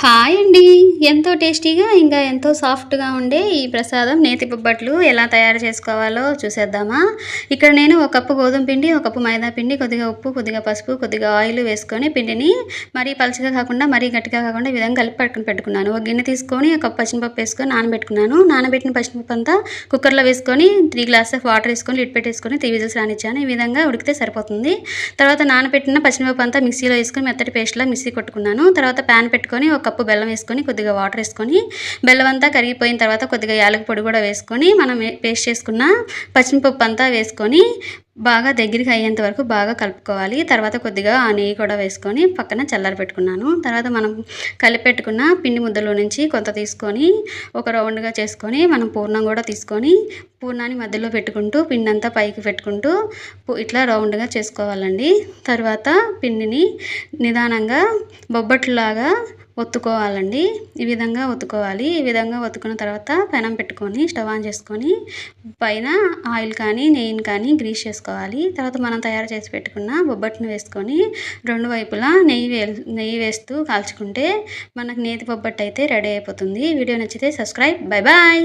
Hi అండి. ఎంతో టేస్టీగా ఇంకా ఎంతో సాఫ్ట్గా ఉండే ఈ ప్రసాదం నేతి బొబ్బట్లు ఎలా తయారు చేసుకోవాలో చూసేద్దామా? ఇక్కడ నేను ఒక కప్పు గోధుమ పిండి ఒక కప్పు మైదా పిండి కొద్దిగా ఉప్పు కొద్దిగా పసుపు కొద్దిగా ఆయిల్ వేసుకొని పిండిని మరీ పలుచగా కాకుండా మరీ గట్టిగా కాకుండా ఈ విధంగా కలిపి పట్టుకుని పెట్టుకున్నాను. ఒక గిన్నె తీసుకొని ఒక కప్పు వేసుకొని నానబెట్టుకున్నాను. నానబెట్టిన పచ్చిమిపప్పు అంతా కుక్కర్లో వేసుకొని త్రీ గ్లాస్ ఆఫ్ వాటర్ వేసుకొని లిడ్ పెట్టేసుకొని త్రీ విజిల్స్ రానిచ్చాను. ఈ విధంగా ఉడికితే సరిపోతుంది. తర్వాత నానబెట్టిన పచ్చిమిపప్పు అంతా మిక్సీలో వేసుకొని మెత్తటి పేస్ట్లో మిక్సీ కొట్టుకున్నాను. తర్వాత ప్యాన్ పెట్టుకొని ఒక కప్పు బెల్లం వేసుకొని కొద్దిగా వాటర్ వేసుకొని బెల్లం అంతా కరిగిపోయిన తర్వాత కొద్దిగా యాలక పొడి కూడా వేసుకొని మనం పేస్ట్ చేసుకున్న పచ్చిమిపప్పు అంతా వేసుకొని బాగా దగ్గరికి అయ్యేంత వరకు బాగా కలుపుకోవాలి. తర్వాత కొద్దిగా ఆ నెయ్యి కూడా వేసుకొని పక్కన చల్లారి పెట్టుకున్నాను. తర్వాత మనం కలిపి పెట్టుకున్న పిండి ముద్దలో నుంచి కొంత తీసుకొని ఒక రౌండ్గా చేసుకొని మనం పూర్ణం కూడా తీసుకొని పూర్ణాన్ని మధ్యలో పెట్టుకుంటూ పిండి అంతా పైకి పెట్టుకుంటూ ఇట్లా రౌండ్గా చేసుకోవాలండి. తర్వాత పిండిని నిదానంగా బొబ్బట్లాగా ఒత్తుకోవాలండి. ఈ విధంగా ఒత్తుకోవాలి. ఈ విధంగా ఒత్తుకున్న తర్వాత పెనం పెట్టుకొని స్టవ్ ఆన్ చేసుకొని పైన ఆయిల్ కానీ నెయ్యిని కానీ గ్రీస్ వేసుకోవాలి. తర్వాత మనం తయారు చేసి పెట్టుకున్న బొబ్బట్టును వేసుకొని రెండు వైపులా నెయ్యి వే నెయ్యి వేస్తూ కాల్చుకుంటే మనకు నేతి బొబ్బట్టు అయితే రెడీ అయిపోతుంది. వీడియో నచ్చితే సబ్స్క్రైబ్. Bye bye.